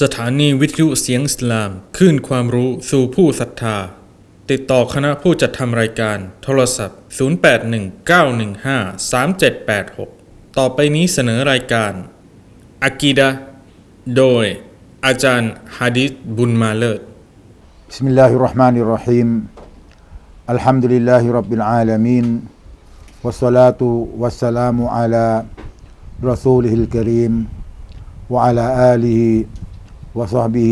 สถานีวิทยุเสียงสลามขึ้นความรู้สู่ผู้ศรัทธา ติดต่อคณะผู้จัดทำรายการ โทรศัพท์ 0819153786 ต่อไปนี้เสนอรายการอากีดะโดย อาจารย์ฮะดิษบุญมาเลิศบิสมิลลาฮิรราะห์มานิรราะฮีมอัลฮัมดุลิลลาฮิรับบิลอาลามีนวัสลาตุวัสสลามุอะลารอซูลิฮิลกะรีมวะอะลาอาลีฮิ وصحبه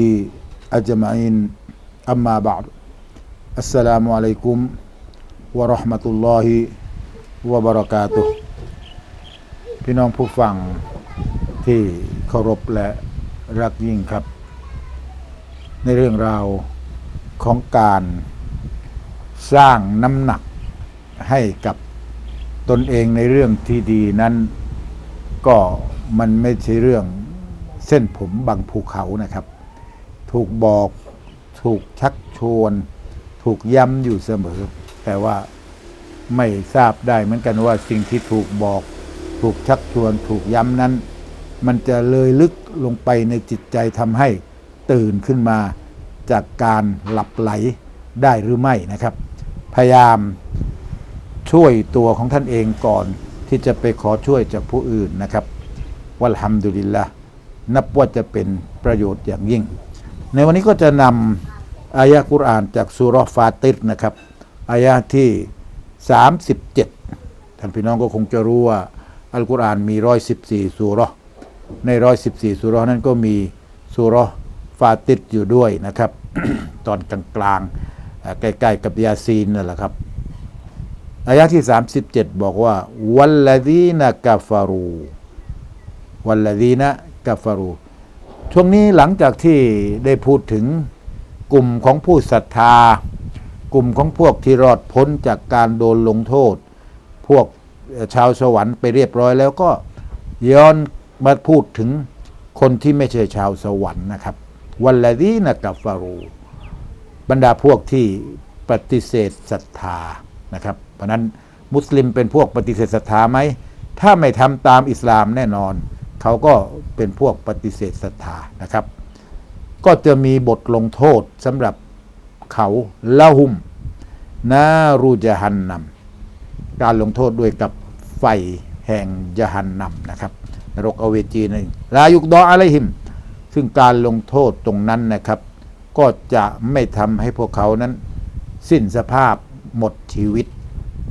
أجمعين أما بعد السلام عليكم ورحمة الله وبركاته พี่น้องผู้ฟังที่เคารพและรักยิ่งครับ ในเรื่องราวของการสร้างน้ำหนักให้กับตนเองในเรื่องที่ดีนั้น ก็มันไม่ใช่เรื่อง เส้นผมบางภูเขานะครับ ถูกบอกถูกชักชวน ถูกย้ำอยู่เสมอ แต่ว่าไม่ทราบได้เหมือนกันว่าสิ่งที่ถูกบอก ถูกชักชวน ถูกย้ำนั้น มันจะเลยลึกลงไปในจิตใจทำให้ตื่นขึ้นมาจากการหลับไหลได้หรือไม่นะครับ พยายามช่วยตัวของท่านเองก่อนที่จะไปขอช่วยจากผู้อื่นนะครับ วัลฮัมดุลิลละ นับว่าจะเป็นประโยชน์อย่างยิ่ง ในวันนี้ก็จะนำอายะกุรอานจากสุราะห์ฟาติรนะครับอายะที่ 37 ท่านพี่น้องก็คงจะรู้ว่าอัลกุรอานมี 114สุรใน 114สุรนั้นก็มีสุราะห์ฟาติรอยู่ด้วยนะครับ ตอนกลางๆใกล้ๆกับยาซีนนั่นแหละครับอายะที่ 37 บอกว่า วัลลดีนกาฟารู วัลลดีนะ กาฟารูช่วงนี้หลังจากที่ได้พูดถึงกลุ่มของผู้ศรัทธา กลุ่มของพวกที่รอดพ้นจากการโดนลงโทษ พวกชาวสวรรค์ไปเรียบร้อยแล้วก็ย้อนมาพูดถึงคนที่ไม่ใช่ชาวสวรรค์นะครับวันลลดีนะกาฟารูบรรดาพวกที่ปฏิเสธศรัทธานะครับ เพราะนั้นมุสลิมเป็นพวกปฏิเสธศรัทธาไหมถ้าไม่ทำตามอิสลามแน่นอน เขาก็เป็นพวกปฏิเสธศรัทธานะครับ ก็จะมีบทลงโทษสำหรับเขาละหุมนารูจหันนำการลงโทษด้วยกับไฟแห่งยหันนำนะครับนรกอเวจีนั่นลายุกดออะไรหิม ซึ่งการลงโทษตรงนั้นนะครับ ก็จะไม่ทำให้พวกเขานั้น สิ้นสภาพหมดชีวิต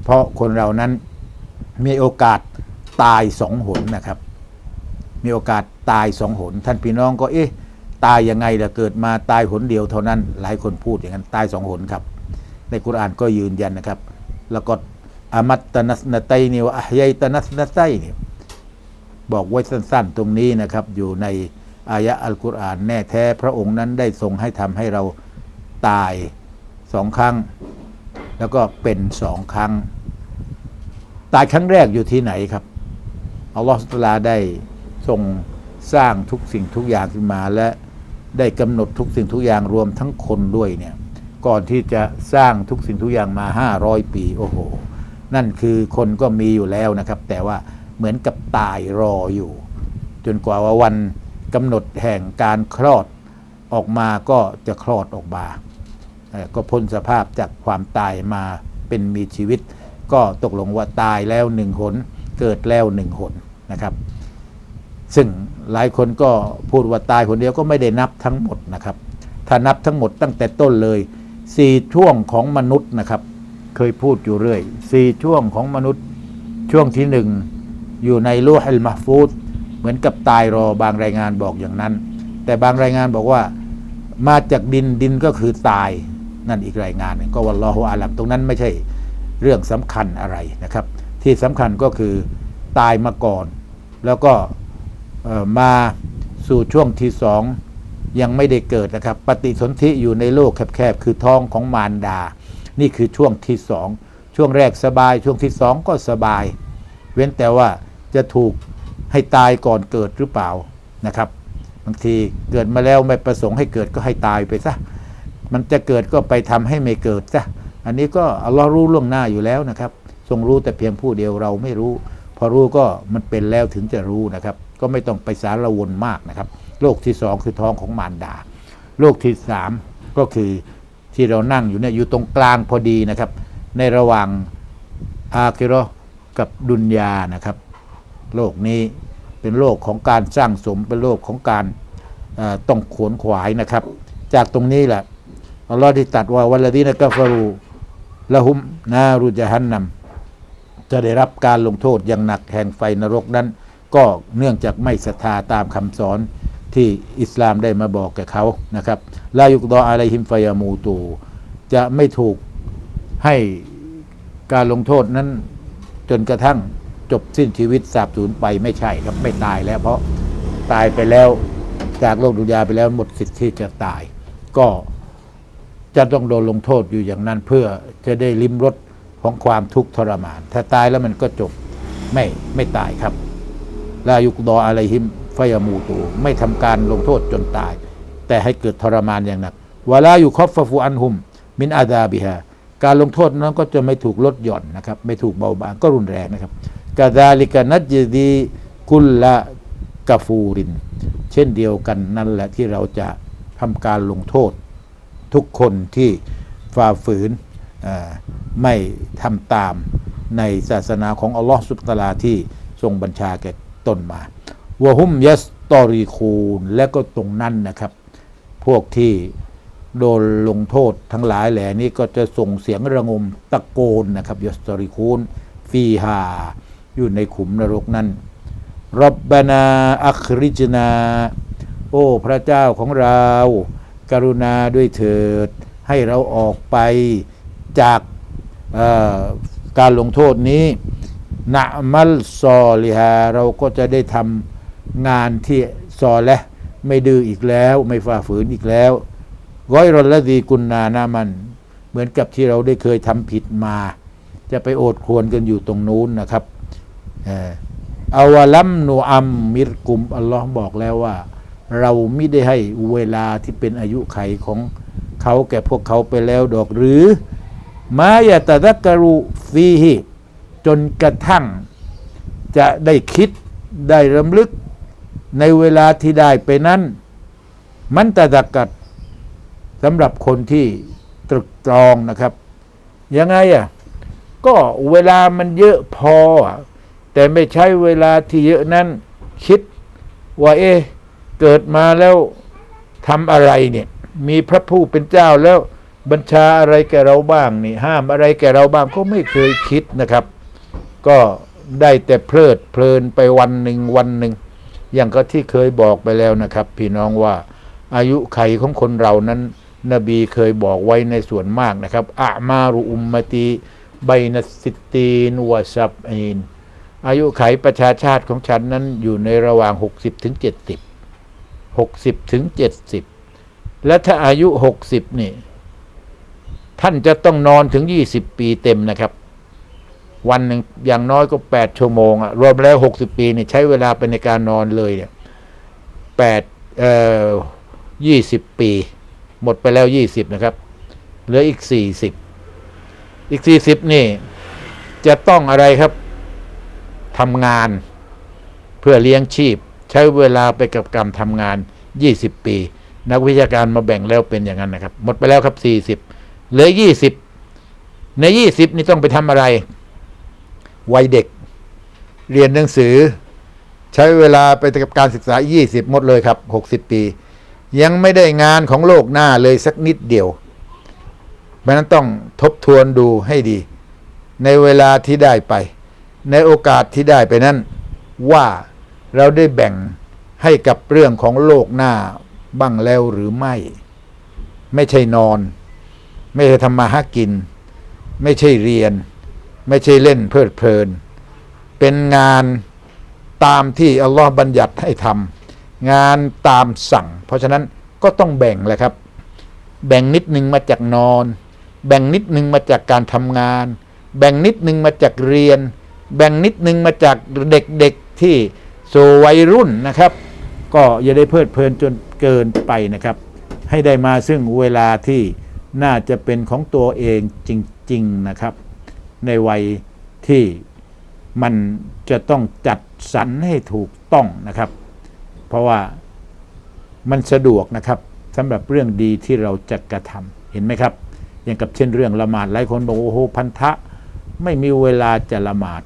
เพราะคนเรานั้นมีโอกาสตายสองหนนะครับ มีโอกาสตายสองหน ท่านพี่น้องก็เอ๊ะตายยังไงล่ะเกิดมาตายหนเดียวเท่านั้น หลายคนพูดอย่างนั้นตายสองหนครับ ในกุรอานก็ยืนยันนะครับ แล้วก็อามัตตนัสนตัยนิวอัฮยัยตนัสนตัยเนี่ยบอกไว้สั้นๆ ตรงนี้นะครับ อยู่ในอายะอัลกุรอานแน่แท้พระองค์นั้นได้ทรงให้ทำให้เราตายสองครั้ง แล้วก็เป็นสองครั้ง ตายครั้งแรกอยู่ที่ไหนครับอัลลอฮฺสุลตาได้ ทรงสร้างทุกสิ่งทุกอย่างขึ้นมา และได้กำหนดทุกสิ่งทุกอย่างรวมทั้งคนด้วยเนี่ยก่อนที่จะสร้างทุกสิ่งทุกอย่างมา 500 ปีโอ้โห นั่นคือคนก็มีอยู่แล้วนะครับ แต่ว่าเหมือนกับตายรออยู่ จนกว่าว่าวันกำหนดแห่งการคลอดออกมาก็จะคลอดออกมาก็พ้นสภาพจากความตายมาเป็นมีชีวิต ก็ตกลงว่าตายแล้วหนึ่งหนเกิดแล้วหนึ่งหนนะครับ ซึ่งหลายคนก็พูดว่าตายคนเดียวก็ไม่ได้นับทั้งหมดนะครับ ถ้านับทั้งหมดตั้งแต่ต้นเลยสี่ช่วงของมนุษย์นะครับ เคยพูดอยู่เรื่อยสี่ช่วงของมนุษย์ช่วงที่หนึ่งอยู่ในลูฮัลมาฟูดเหมือนกับตายรอบางรายงานบอกอย่างนั้น แต่บางรายงานบอกว่ามาจากดินดินก็คือตายนั่นอีกรายงานหนึ่งก็วัลลอฮุอาลัมตรงนั้นไม่ใช่เรื่องสำคัญอะไรนะครับ ที่สำคัญก็คือตายมาก่อน แล้วก็ มาสู่ช่วงที่สองยังไม่ได้เกิดนะครับ ปฏิสนธิอยู่ในโลกแคบๆ คือท้องของมารดา นี่คือช่วงที่สองช่วงแรกสบาย ช่วงที่สองก็สบาย เว้นแต่ว่าจะถูกให้ตายก่อนเกิดหรือเปล่านะครับ บางทีเกิดมาแล้วไม่ประสงค์ให้เกิดก็ให้ตายไปซะมันจะเกิดก็ไปทำให้ไม่เกิดซะอันนี้ก็อัลลอฮ์รู้ล่วงหน้าอยู่แล้วนะครับ ทรงรู้แต่เพียงผู้เดียวเราไม่รู้ พอรู้ก็มันเป็นแล้วถึงจะรู้นะครับ ก็ไม่ต้องไปสารวนมากนะครับโลกที่สองคือท้องของมารดาโลกที่สามก็คือที่เรานั่งอยู่เนี่ยอยู่ตรงกลางพอดีนะครับ ในระหว่างอาคิเรกับดุนยานะครับ โลกนี้เป็นโลกของการสร้างสมเป็นโลกของการต้องขวนขวายนะครับ จากตรงนี้แหละอัลลอฮ์ที่ตัดว่าวัลดีนกัฟรูละหุมนารุจฮันนัมจะได้รับการลงโทษอย่างหนักแห่งไฟนรกนั้น ก็เนื่องจากไม่ศรัทธาตามคำสอนที่อิสลามได้มาบอกแก่เขานะครับลายุกดออะไรฮิมฟยามูตู จะไม่ถูกให้การลงโทษนั้นจนกระทั่งจบสิ้นชีวิตสาบสูญไปไม่ใช่ครับไม่ตายแล้ว เพราะตายไปแล้วจากโลกดุยาไปแล้วหมดสิทธิ์ที่จะตาย ก็จะต้องโดนลงโทษอยู่อย่างนั้นเพื่อจะได้ลิ้มรสของความทุกข์ทรมาน ถ้าตายแล้วมันก็จบไม่ไม่ตายครับ ลายุกดออะไรหิมฟยามูตูไม่ทำการลงโทษจนตาย แต่ให้เกิดทรมานอย่างหนักวลาอยู่คอฟฟูอันหุม มินอาดาบิฮาการลงโทษนั้นก็จะไม่ถูกลดหย่อนนะครับ ไม่ถูกเบาบางก็รุนแรงนะครับกาดาลิกานัจยดีกุลละกาฟูริน เช่นเดียวกันนั่นแหละที่เราจะทำการลงโทษ ทุกคนที่ฝ่าฝืนไม่ทำตามในศาสนาของอัลลอฮฺสุบตะลาที่ทรงบัญชาแก่ ตนมาวะฮุมยัสตอรีคูนและก็ตรงนั้นนะครับ พวกที่โดนลงโทษทั้งหลายแหล่นี้ก็จะส่งเสียงระงมตะโกนนะครับยัสตอรีคูนฟีฮาอยู่ในขุมนรกนั้นรบบนาอัคริจนา โอ้พระเจ้าของเรา กรุณาด้วยเถิด ให้เราออกไปจากการลงโทษนี้ นะมัลซอลิฮาเราก็จะได้ทำงานที่ซอและไม่ดื้ออีกแล้ว ไม่ฝ่าฝืนอีกแล้วร้อยรละดีกุณนานามัน เหมือนกับที่เราได้เคยทำผิดมา จะไปโอดครวรกันอยู่ตรงนู้นนะครับอ่าวลัมนูอัมมิรกุมอัลลอฮ์บอกแล้วว่า เราไม่ได้ให้เวลาที่เป็นอายุไขของเขาแก่พวกเขาไปแล้วดอกหรือมายาตะดักกรุฟีฮิ จนกระทั่งจะได้คิดได้รำลึกในเวลาที่ได้ไปนั้น มันตะดักกัดสำหรับคนที่ตรึกตรองนะครับ ยังไงอะก็เวลามันเยอะพอ แต่ไม่ใช้เวลาที่เยอะนั้น คิดว่าเอ๊เกิดมาแล้วทำอะไรเนี่ย มีพระผู้เป็นเจ้าแล้วบัญชาอะไรแกเราบ้างนี่ ห้ามอะไรแกเราบ้างก็ไม่เคยคิดนะครับ ก็ได้แต่เพลิดเพลินไปวันหนึ่งวันหนึ่ง อย่างก็ที่เคยบอกไปแล้วนะครับ พี่น้องว่าอายุไขของคนเรานั้น นบีเคยบอกไว้ในส่วนมากนะครับอะมารุอุมมตีไบนสิตตีนวะซับอีนอายุไขประชาชาติของฉันนั้นอยู่ในระหว่าง 60ถึง70 60ถึง70 และถ้าอายุ 60 นี่ ท่านจะต้องนอนถึง 20 ปีเต็มนะครับ วันหนึ่งอย่างน้อยก็8ชั่วโมงอะรวมแล้ว60ปีเนี่ยใช้เวลาไปในการนอนเลยเนี่ย8เอ่อ20ปี หมดไปแล้ว20นะครับเหลืออีก40อีก40นี่จะต้องอะไรครับทำงานเพื่อเลี้ยงชีพ ใช้เวลาไปกับการทำงาน 20 ปี นักวิชาการมาแบ่งแล้วเป็นอย่างนั้นนะครับ หมดไปแล้วครับ 40เหลือ 20 ใน 20 นี่ต้องไปทำอะไร วัยเด็ก เรียนหนังสือ ใช้เวลาไปกับการศึกษา 20 หมดเลยครับ 60 ปี ยังไม่ได้งานของโลกหน้าเลยสักนิดเดียวเพราะนั้นต้องทบทวนดูให้ดี ในเวลาที่ได้ไป ในโอกาสที่ได้ไปนั้น ว่าเราได้แบ่งให้กับเรื่องของโลกหน้าบ้างแล้วหรือไม่ ไม่ใช่นอน ไม่ใช่ทำมาหากิน ไม่ใช่เรียน ไม่ใช่เล่นเพลิดเพลิน เป็นงานตามที่อัลลอฮ์บัญญัติให้ทำงานตามสั่ง เพราะฉะนั้นก็ต้องแบ่งแหละครับ แบ่งนิดหนึ่งมาจากนอน แบ่งนิดหนึ่งมาจากการทำงาน แบ่งนิดหนึ่งมาจากเรียน แบ่งนิดหนึ่งมาจากเด็กๆที่สู่วัยรุ่นนะครับ ก็อย่าได้เพลิดเพลินจนเกินไปนะครับ ให้ได้มาซึ่งเวลาที่น่าจะเป็นของตัวเองจริง ๆ นะครับ ในวัยที่มันจะต้องจัดสรรให้ถูกต้องนะครับ เพราะว่ามันสะดวกนะครับสำหรับเรื่องดีที่เราจะกระทำเห็นไหมครับอย่างกับเช่นเรื่องละหมาดหลายคนบอกโอ้โหพันธะไม่มีเวลาจะละหมาด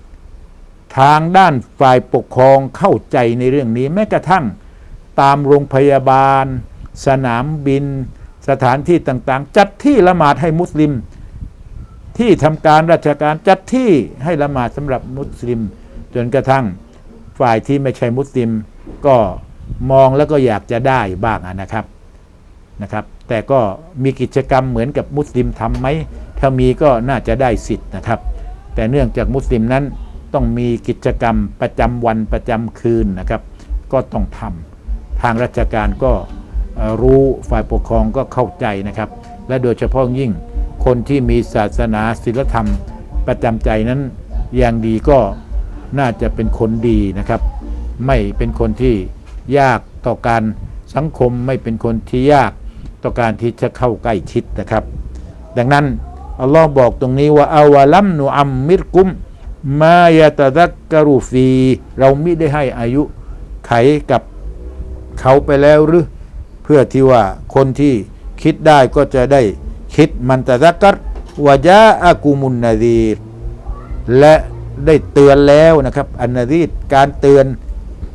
ทางด้านฝ่ายปกครองเข้าใจในเรื่องนี้แม้กระทั่งตามโรงพยาบาล สนามบิน สถานที่ต่างๆ จัดที่ละหมาดให้มุสลิม ที่ทำการราชการจัดที่ให้ละหมาดสำหรับมุสลิม จนกระทั่งฝ่ายที่ไม่ใช่มุสลิม ก็มองแล้วก็อยากจะได้บ้างนะครับนะครับ แต่ก็มีกิจกรรมเหมือนกับมุสลิมทำไหมถ้ามีก็น่าจะได้สิทธิ์นะครับ แต่เนื่องจากมุสลิมนั้นต้องมีกิจกรรมประจำวันประจำคืนนะครับ ก็ต้องทำทางราชการก็รู้ฝ่ายปกครองก็เข้าใจนะครับ และโดยเฉพาะยิ่ง คนที่มีศาสนาศีลธรรมประจำใจนั้นอย่างดีก็น่าจะเป็นคนดีนะครับ ไม่เป็นคนที่ยากต่อการสังคมไม่เป็นคนที่ยากต่อการที่จะเข้าใกล้ชิดนะครับ ดังนั้นอัลลอฮ์บอกตรงนี้ว่าอาวลัมนูอัมมิรกุม มายาตะดักกรุฟี เราไม่ได้ให้อายุไขกับเขาไปแล้วหรือ เพื่อที่ว่าคนที่คิดได้ก็จะได้ มันตะดักกัรวะยาอากุมุนนาดีและได้เตือนแล้วนะครับอันนาดีการเตือน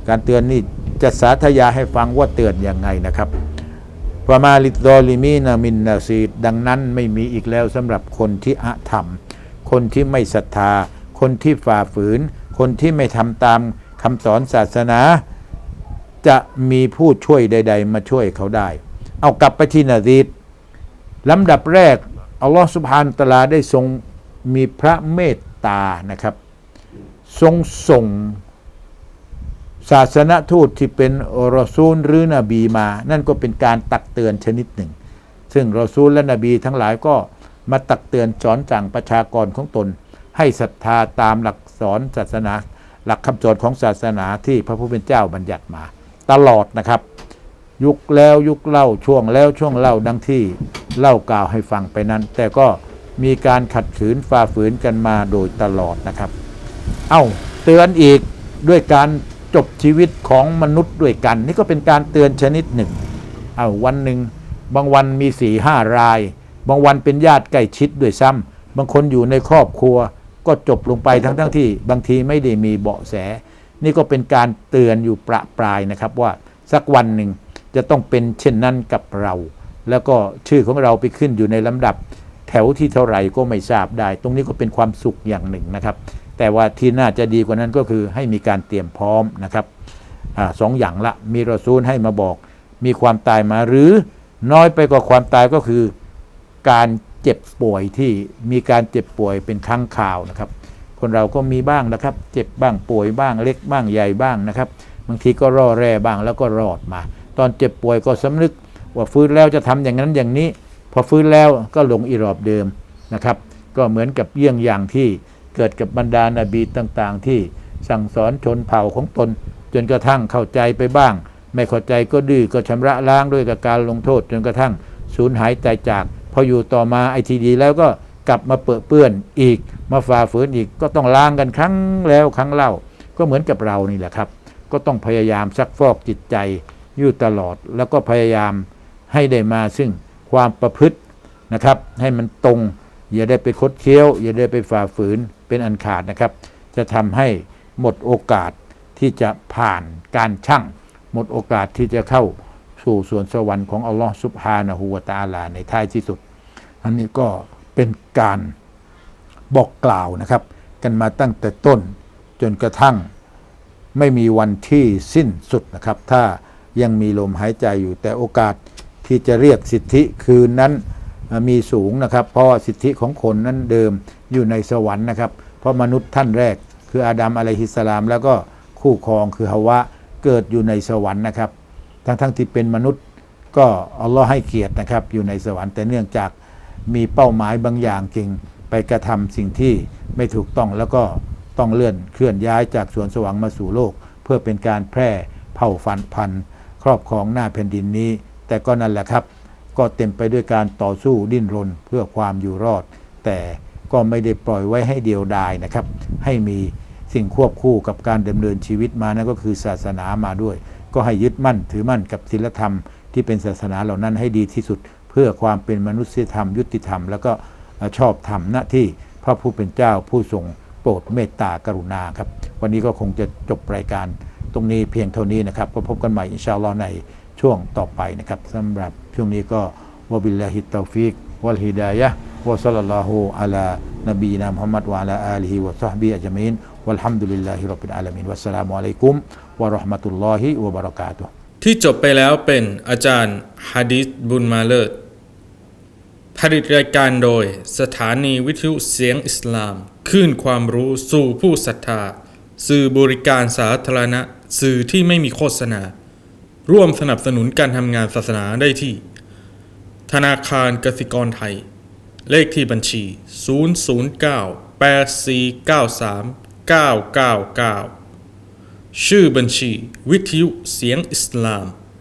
การเตือนนี่จะสาธยายให้ฟังว่าเตือนยังไงนะครับฟามาลิดอลิมีนามินนาซีดดังนั้นไม่มีอีกแล้วสำหรับคนที่อะธรรม คนที่ไม่ศรัทธา คนที่ฝ่าฝืน คนที่ไม่ทำตามคำสอนศาสนา จะมีผู้ช่วยใด ๆ มาช่วยเขาได้ เอากลับไปที่นาซีด ลำดับแรก อัลลอฮฺสุบฮานตะลาได้ทรงมีพระเมตตานะครับ ทรงส่งศาสนทูตที่เป็นรอซูลหรือนบีมา นั่นก็เป็นการตักเตือนชนิดหนึ่ง ซึ่งรอซูลและนบีทั้งหลายก็มาตักเตือนสอนสั่งประชากรของตน ให้ศรัทธาตามหลักสอนศาสนา หลักคำสอนของศาสนาที่พระผู้เป็นเจ้าบัญญัติมา ตลอดนะครับ ยุคแล้วยุคเล่าช่วงแล้วช่วงเล่าดังที่เล่ากล่าวให้ฟังไปนั้น แต่ก็มีการขัดขืนฝ่าฝืนกันมาโดยตลอดนะครับ เอ้าเตือนอีกด้วยการจบชีวิตของมนุษย์ด้วยกัน นี่ก็เป็นการเตือนชนิดหนึ่ง เอาวันหนึ่งบางวันมีสี่ห้าราย บางวันเป็นญาติใกล้ชิดด้วยซ้ำบางคนอยู่ในครอบครัวก็จบลงไปทั้งทั้งที่ บางทีไม่ได้มีเบาะแส นี่ก็เป็นการเตือนอยู่ประปรายนะครับว่าสักวันหนึ่ง จะต้องเป็นเช่นนั้นกับเรา แล้วก็ชื่อของเราไปขึ้นอยู่ในลำดับแถวที่เท่าไหร่ก็ไม่ทราบได้ ตรงนี้ก็เป็นความสุขอย่างหนึ่งนะครับ แต่ว่าที่น่าจะดีกว่านั้นก็คือให้มีการเตรียมพร้อมนะครับอสองอย่างละมีรอซูลให้มาบอก มีความตายมาหรือน้อยไปกว่าความตายก็คือ การเจ็บป่วยที่มีการเจ็บป่วยเป็นครั้งคราวนะครับ คนเราก็มีบ้างนะครับ เจ็บบ้างป่วยบ้างเล็กบ้างใหญ่บ้างนะครับ บางทีก็ร่อแร่บ้างแล้วก็รอดมา ตอนเจ็บป่วยก็สำนึก ว่าฟื้นแล้วจะทำอย่างนั้นอย่างนี้ พอฟื้นแล้วก็หลงอีรอบเดิมนะครับ ก็เหมือนกับเยี่ยงอย่างที่เกิดกับบรรดานาบีต่างๆ ที่สั่งสอนชนเผ่าของตน จนกระทั่งเข้าใจไปบ้าง ไม่เข้าใจก็ดื้อก็ชำระล้างด้วยกับการลงโทษ จนกระทั่งสูญหายใจจาก พออยู่ต่อมาไอทีดีแล้วก็กลับมาเปื้อเปื้อนอีก มาฝ่าฝืนอีกก็ต้องล้างกันครั้งแล้วครั้งเล่า ก็เหมือนกับเรานี่แหละครับ ก็ต้องพยายามซักฟอกจิตใจ อยู่ตลอด แล้วก็พยายามให้ได้มาซึ่งความประพฤตินะครับ ให้มันตรง อย่าได้ไปคดเคี้ยว อย่าได้ไปฝ่าฝืนเป็นอันขาดนะครับ จะทำให้หมดโอกาสที่จะผ่านการชั่งหมดโอกาสที่จะเข้าสู่ส่วนสวรรค์ของอัลลอฮ์ซุบฮานะฮูวะตาลาในท้ายที่สุด อันนี้ก็เป็นการบอกกล่าวนะครับ กันมาตั้งแต่ต้นจนกระทั่งไม่มีวันที่สิ้นสุดนะครับ ถ้า ยังมีลมหายใจอยู่ แต่โอกาสที่จะเรียกสิทธิคืนนั้นมีสูงนะครับ เพราะสิทธิของคนนั้นเดิมอยู่ในสวรรค์นะครับ เพราะมนุษย์ท่านแรก คืออาดัมอะลัยฮิสสลาม แล้วก็คู่ครองคือฮาวะเกิดอยู่ในสวรรค์นะครับ ทั้งทั้งที่เป็นมนุษย์ก็อัลลอฮ์ให้เกียรตินะครับ อยู่ในสวรรค์แต่เนื่องจากมีเป้าหมายบางอย่างจริงไปกระทำสิ่งที่ไม่ถูกต้องแล้วก็ต้องเลื่อนเคลื่อนย้ายจากสวนสวรรค์มาสู่โลก เพื่อเป็นการแพร่เผ่าฟันพันธุ์ ครอบครองหน้าแผ่นดินนี้ แต่ก็นั่นแหละครับ ก็เต็มไปด้วยการต่อสู้ดิ้นรนเพื่อความอยู่รอด แต่ก็ไม่ได้ปล่อยไว้ให้เดียวดายนะครับ ให้มีสิ่งควบคู่กับการดำเนินชีวิตมานั่นก็คือศาสนามาด้วย ก็ให้ยึดมั่นถือมั่นกับศีลธรรม ที่เป็นศาสนาเหล่านั้นให้ดีที่สุด เพื่อความเป็นมนุษยธรรม ยุติธรรม แล้วก็ชอบธรรมหน้าที่พระผู้เป็นเจ้าผู้ทรงโปรดเมตตากรุณาครับ วันนี้ก็คงจะจบรายการ ตรงนี้เพียงเท่านี้นะครับ ก็พบกันใหม่อินชาอัลลอฮ์ในช่วงต่อไปนะครับสำหรับช่วงนี้ก็วบิลลาฮิตตอฟิกวัลฮิดายะวะซัลลัลลอฮุอะลานบีนามุฮัมมัดวะอะลาอาลีฮิวะซอฮบิอัจมีนวัลฮัมดุลิลลาฮิร็อบบิลอาลามีนวัสสลามุอะลัยกุมวะเราะห์มะตุลลอฮิวะบะเราะกาตุฮ์ที่จบไปแล้วเป็นอาจารย์ฮะดิษบุญมาเลิศผลิตรายการโดยสถานีวิทยุเสียงอิสลามคลื่นความรู้สู่ผู้ศรัทธาสื่อบริการสาธารณะ สื่อที่ไม่มีโฆษณา ร่วมสนับสนุนการทำงานศาสนาได้ที่ ธนาคารกสิกรไทย เลขที่บัญชี 009 8493 999ชื่อบัญชี วิทยุเสียงอิสลาม